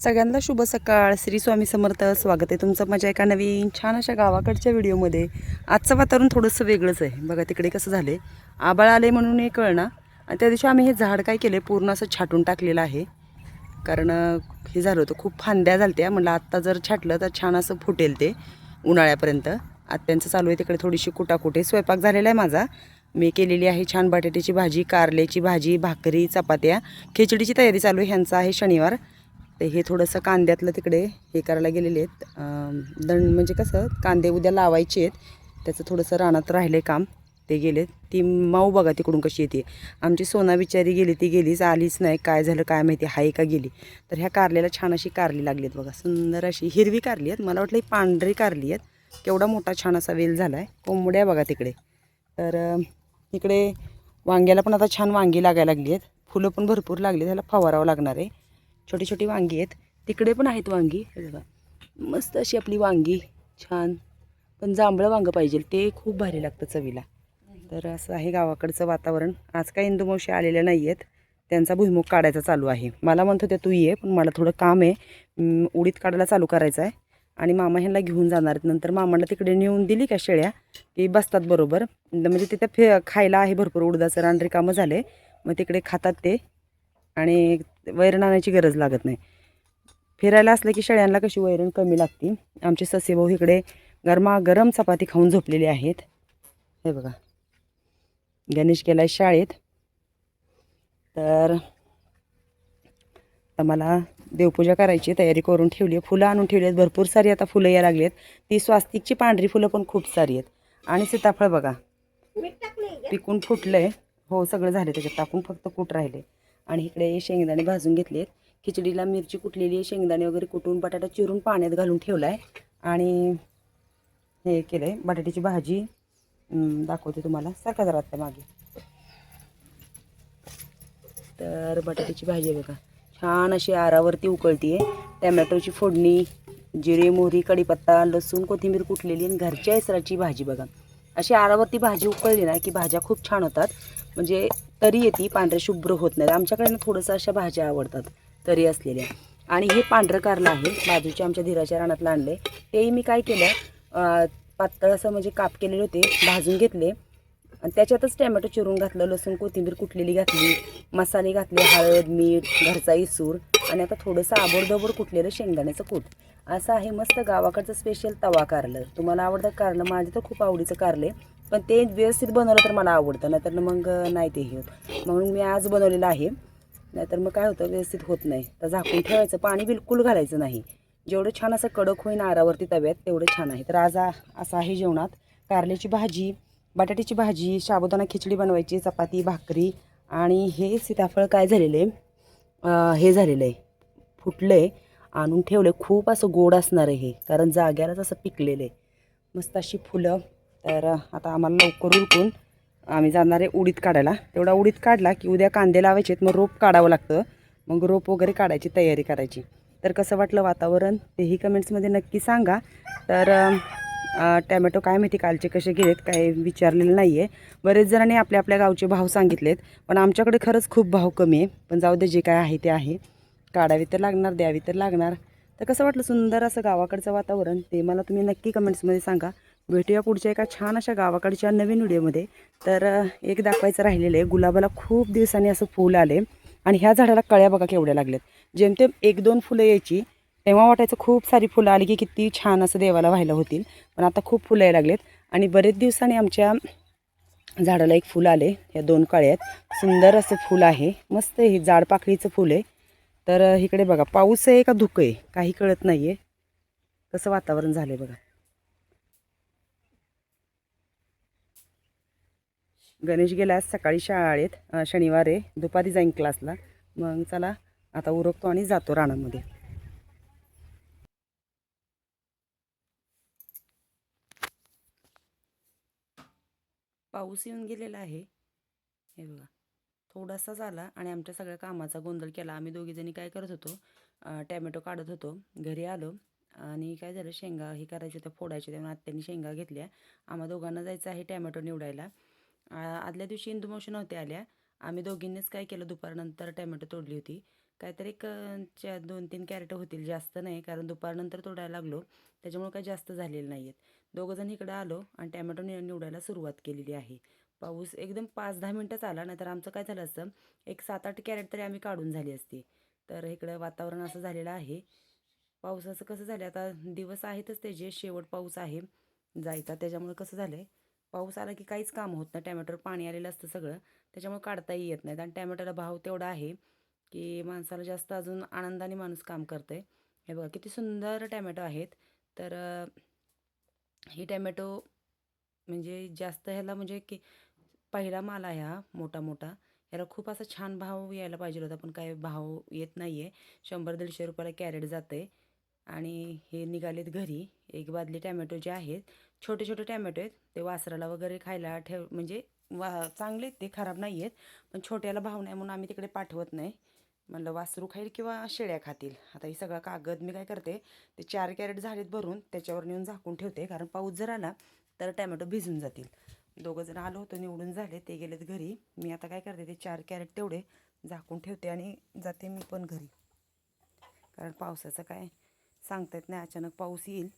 सगळ्यांना शुभ सकाळ. श्री स्वामी समर्थ. स्वागत आहे तुमचं माझ्या एका नवीन छान अशा गावाकडच्या व्हिडिओमध्ये. आजचं वातावरण थोडंसं वेगळंच आहे. बघा तिकडे कसं झालं आहे आबाळ आले म्हणून हे कळणं. आणि त्या दिवशी आम्ही हे झाड काय केलं पूर्ण असं छाटून टाकलेलं आहे. कारण हे झालं होतं खूप फांद्या झालत्या. म्हटलं आत्ता जर छाटलं तर छान असं फुटेल ते उन्हाळ्यापर्यंत. आत्यांचं चालू आहे तिकडे थोडीशी कुटाकुटे. स्वयंपाक झालेला आहे माझा. मी केलेली आहे छान बटाट्याची भाजी कारल्याची भाजी भाकरी चपात्या. खिचडीची तयारी चालू आहे. ह्यांचा आहे शनिवार. तर हे थोडंसं कांद्यातलं तिकडे हे करायला गेलेले आहेत. दण म्हणजे कसं कांदे उद्या लावायचे आहेत. त्याचं थोडंसं रानात राहिले काम. ते गेले ती माऊ बघा तिकडून कशी येते. आमची सोना बिचारी गेली ती गेलीच आलीच नाही. काय झालं काय माहिती हाय का गेली. तर ह्या कारल्याला छान अशी कारली लागली आहेत बघा. सुंदर अशी हिरवी कारली आहेत. मला वाटलं ही पांढरी कारली आहेत. केवढा मोठा छान असा वेल झाला आहे कोंबड्या बघा तिकडे. तर इकडे वांग्याला पण आता छान वांगी लागायला लागली आहेत फुलं पण भरपूर लागली त्याला फवारावं लागणार आहे. छोटी छोटी वांगी आहेत. तिकडे पण आहेत वांगी. हे बघा. मस्त अशी आपली वांगी. छान. पण जांभळं वांगं पाहिजे. ते खूप भारी लागतं चवीला. तर असं आहे गावाकडचं वातावरण. आज काय इंदुमावशी आलेल्या नाही आहेत त्यांचा भुईमुग काढायचा चालू आहे. मला म्हणत होत्या तू ये पण मला थोडं काम आहे. उडीत उडीद काढायला चालू करायचं आहे. आणि मामा ह्यांना घेऊन जाणार आहेत. नंतर मामाला तिकडे नेऊन दिली का शेळ्या? की बसतात बरोबर. म्हणजे तिथे फे खायला आहे भरपूर उडदाचं. रान रिकामं झाले. मग तिकडे खातात ते. आणि वैरण आणायची गरज लागत नाही. फिरायला असलं की शेळ्यांना कशी वैरण कमी लागते? आमचे ससे भाऊ इकडे गरमा गरम चपाती खाऊन झोपलेले आहेत. हे बघा. गणेश गेला आहे शाळेत. तर मला देवपूजा करायची तयारी करून ठेवली आहे. फुलं आणून ठेवली आहेत. भरपूर सारी आता फुलं यायला लागली आहेत. ती स्वास्तिकची पांढरी फुलं पण खूप सारी आहेत. आणि सीताफळ बघा. पिकून फुटलंय. हो सगळं झालं त्याच्यात. टाकून फक्त कूट राहिले. आणि इकडे शेंगदाणे भाजून घेतलेत. खिचडीला मिरची कुटलेली आहे शेंगदाणे वगैरे कुटून बटाटा चिरून पाण्यात घालून ठेवला आहे आणि हे केलं आहे बटाट्याची भाजी दाखवते तुम्हाला. सारखा जरा आता मागे. तर बटाट्याची भाजी आहे बघा. छान अशी आरावरती उकळती आहे टॅमॅटोची फोडणी जिरे मोहरी कढीपत्ता लसूण कोथिंबीर कुटलेली आणि घरच्या इसराची भाजी बघा. अशी आरावरती भाजी उकळली ना की भाज्या खूप छान होतात. म्हणजे तरी येते पांढरे शुभ्र होत नाही आमच्याकडे ना थोडंसं अशा भाज्या आवडतात तरी असलेल्या. आणि हे पांढरं कारलं आहे बाजूच्या आमच्या धीराच्या रानातलं आणले तेही मी काय केलं पातळ असं म्हणजे काप केलेले होते भाजून घेतले. आणि त्याच्यातच टॅमॅटो चिरून घातलं लसूण कोथिंबीर कुटलेली घातली मसाले घातले हळद मीठ घरचा इसूर. आणि आता थोडंसं आबोडदबोड कुटलेलं शेंगदाण्याचं कूट. असं आहे मस्त गावाकडचं स्पेशल तवा कारलं. तुम्हाला आवडतं कारलं माझं तर खूप आवडीचं कारलं आहे. पण ते व्यवस्थित बनवलं तर मला आवडतं नाहीतर मग नाही ते हे होत. म्हणून मी आज बनवलेलं आहे. नाहीतर मग काय होतं व्यवस्थित होत नाही. तर झाकून ठेवायचं पाणी बिलकुल घालायचं नाही. जेवढं छान असं कडक होईन आरावरती तव्यात तेवढं छान आहे. तर आज असं आहे जेवणात. कारल्याची भाजी बटाट्याची भाजी साबुदाणा खिचडी बनवायची चपाती भाकरी आणि हे सीताफळ काय झालेलं आहे हे झालेलं आहे फुटलं आहे आणून ठेवलं. खूप असं गोड असणार आहे हे कारण जाग्यालाच असं पिकलेलं. आहे मस्त अशी फुलं तर आता आम्हाला लवकर उरकून आम्ही जाणार आहे उडीद काढायला. तेवढा उडीद काढला की उद्या कांदे लावायचे आहेत मग रोप काढावं लागतं. मग रोप वगैरे काढायची तयारी करायची. तर कसं वाटलं वातावरण? तेही कमेंट्समध्ये नक्की सांगा. तर टॅमॅटो काय माहिती कालचे कसे गेलेत काय विचारलेलं नाही आहे बरेच जणांनी आपल्या आपल्या गावचे भाव सांगितलेत पण आमच्याकडे खरंच खूप भाव कमी आहे. पण जाऊ दे जे काय आहे ते आहे. काढावी तर लागणार द्यावी तर लागणार. तर कसं वाटलं सुंदर असं गावाकडचं वातावरण? ते मला तुम्ही नक्की कमेंट्समध्ये सांगा. भेटूया पुढच्या एका छान अशा गावाकडच्या नवीन व्हिडिओमध्ये. तर एक दाखवायचं राहिलेलं आहे. गुलाबाला खूप दिवसांनी असं फूल आले आणि ह्या झाडाला कळ्या बघा केवढ्या लागल्यात. जेमतेम एक दोन फुलं यायची तेव्हा वाटायचं खूप सारी फुलं आली की किती छान असं देवाला व्हायला होतील. पण आता खूप फुलं यायला लागलेत आणि बरेच दिवसांनी आमच्या झाडाला एक फुल आले या दोन कळ्यात सुंदर असं फुल आहे. मस्त हे जाड पाकळीचं फुल आहे. तर इकडे बघा पाऊस आहे का धुकं आहे? काही कळत नाही आहे कसं वातावरण झालं आहे बघा. गणेश गेला आज सकाळी शाळेत शनिवार. आहे दुपारी जाईन क्लासला. मग चला आता उरकतो आणि जातो रानामध्ये. पाऊस येऊन गेलेला आहे. हे बघा. थोडासा झाला आणि आमच्या सगळ्या कामाचा गोंधळ केला. आम्ही दोघीजणी काय करत होतो टॅमॅटो काढत होतो. घरी आलो आणि काय झालं? शेंगा हे करायचे होत्या फोडायचे त्यामुळे आत्यांनी शेंगा घेतल्या. आम्हा दोघांना जायचं आहे टॅमॅटो निवडायला. आदल्या दिवशी इंदुमावशी नव्हत्या आल्या. आम्ही दोघींनीच काय केलं दुपारनंतर टॅमॅटो तोडली होती. काहीतरी एक अं, दोन तीन कॅरेट होतील जास्त नाही कारण दुपारनंतर तोडायला लागलो. त्याच्यामुळे काही जास्त झालेले नाही आहेत दोघंजण इकडं आलो आणि टॅमॅटो नि निवडायला सुरुवात केलेली आहे. पाऊस एकदम पाच दहा मिनटंच आला नाहीतर आमचं काय झालं असतं एक सात आठ कॅरेट तरी आम्ही काढून झाली असती. तर इकडं वातावरण असं झालेलं आहे. पावसाचं कसं झालं आता दिवस आहेतच त्याचे शेवट पाऊस आहे जायचा त्याच्यामुळे कसं झालं आहे पाऊस आला की काहीच काम होत नाही. टॅमॅटोवर पाणी आलेलं असतं सगळं. त्याच्यामुळे काढताही येत नाहीत. आणि टॅमॅटोला भाव तेवढा आहे की माणसाला जास्त अजून आनंदाने माणूस काम करतं आहे हे बघा किती सुंदर टॅमॅटो आहेत. तर ही टॅमॅटो म्हणजे जास्त ह्याला म्हणजे की पहिला माल आहे हा मोठा मोठा. ह्याला खूप असा छान भाव यायला पाहिजे होता पण काय भाव येत नाही आहे शंभर दीडशे रुपयाला कॅरेट जाते आणि हे निघालेत घरी. एक बादली टॅमॅटो जे आहेत छोटे छोटे टॅमॅटो आहेत ते वासराला वगैरे खायला ठेव म्हणजे वा चांगले आहेत ते खराब नाही आहेत पण छोट्याला भाव नाही म्हणून आम्ही तिकडे पाठवत नाही. म्हणलं वासरू खाईल किंवा शेळ्या खातील. आता ही सगळा कागद मी काय करते ते चार कॅरेट झालेत भरून त्याच्यावर नेऊन झाकून ठेवते. कारण पाऊस जर आला तर टॅमॅटो भिजून जातील. दोघं जण आलो होतो निवडून झाले ते गेलेत घरी. मी आता काय करते ते चार कॅरेट तेवढे झाकून ठेवते आणि जाते मी पण घरी. कारण पावसाचं काय सांगता येत नाही अचानक पाऊस येईल.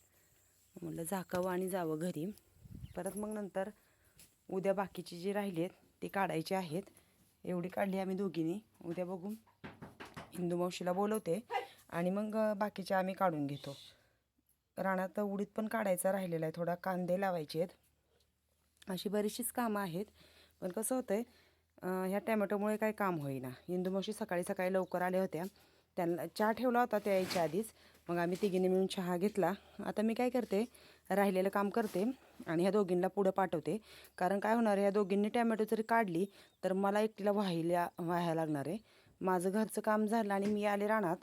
म्हटलं झाकावं आणि जावं घरी. परत मग नंतर उद्या बाकीची जी राहिली आहेत ती काढायची आहेत. एवढी काढली आम्ही दोघींनी. उद्या बघू. हिंदू मावशीला बोलवते. आणि मग बाकीच्या आम्ही काढून घेतो. राणात उडीत पण काढायचा राहिलेला आहे. थोडा कांदे लावायचे आहेत. अशी बरीचशीच कामं आहेत. पण कसं होतं आहे ह्या टॅमॅटोमुळे काय काम होईना. इंदुमावशी सकाळी सकाळी लवकर आल्या होत्या. त्यांना चहा ठेवला होता त्या यायच्या आधीच. मग आम्ही तिघीने मिळून चहा घेतला. आता मी काय करते राहिलेलं काम करते आणि ह्या दोघींना पुढं पाठवते. कारण काय होणार आहे ह्या दोघींनी टॅमॅटो जरी काढली तर मला एकटीला व्हायला व्हायला लागणार आहे. माझं घरचं काम झालं आणि मी आले रानात.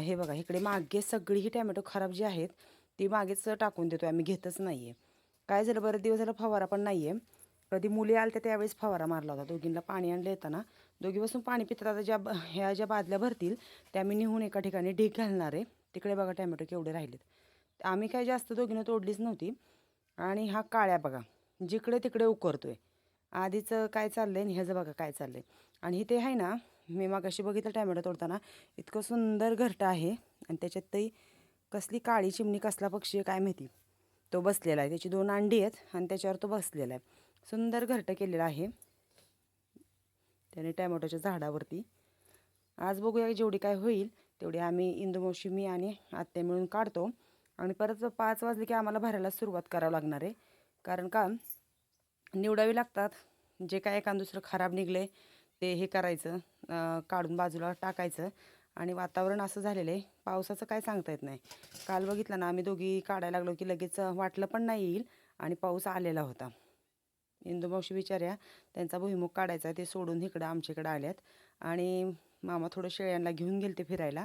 हे बघा इकडे मागे सगळी ही टॅमॅटो खराब जी आहेत ती मागेच टाकून देतो आम्ही घेतच नाही आहे काय झालं बरं दिवस झालं फवारा पण नाही आहे कधी मुली आल्या त्यावेळेस फवारा मारला होता. दोघींना पाणी आणलं येताना. दोघी बसून पाणी पितात. आता ज्या ब- ह्या ज्या बादल्या भरतील त्या मी निहून एका ठिकाणी ढीक घालणार आहे. तिकडे बघा टॅमॅटो केवढे राहिलेत. आम्ही काय जास्त दोघीनं तोडलीच नव्हती. आणि हा काळ्या बघा जिकडे तिकडे उकरतो आहे आधीच काय चाललं आणि ह्याचं बघा काय चाललं आहे आणि ते आहे ना मी मागाशी बघितलं टॅमॅटो तोडताना इतकं सुंदर घरटं आहे. आणि त्याच्यातही कसली काळी चिमणी कसला पक्षी आहे काय माहिती. तो बसलेला आहे. त्याची दोन अंडी आहेत आणि त्याच्यावर तो बसलेला आहे. सुंदर घरटं केलेलं आहे. त्याने टॅमॅटोच्या झाडावरती. आज बघूया जेवढी काय होईल. तेवढी आम्ही इंदुमावशी मी आणि आत्या मिळून काढतो. आणि परत पाच वाजले की आम्हाला भरायला सुरुवात करावं लागणार आहे. कारण का निवडावी लागतात. जे काय एखादं दुसरं खराब निघले ते हे करायचं काढून बाजूला टाकायचं. आणि वातावरण असं झालेलं आहे पावसाचं काय सांगता येत नाही. काल बघितलं ना आम्ही दोघी काढायला लागलो की लगेच वाटलं पण नाही येईल आणि पाऊस आलेला होता. इंदू मावशी विचार्या त्यांचा भुईमुख काढायचा ते सोडून इकडं आमच्याकडं आल्यात. आणि मामा थोडं शेळ्यांना घेऊन गेलते फिरायला.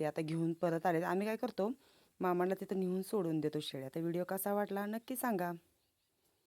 ते आता घेऊन परत आले आम्ही काय करतो मामाला तिथं नेऊन सोडून देतो शेळ्या. तर व्हिडिओ कसा वाटला नक्की सांगा.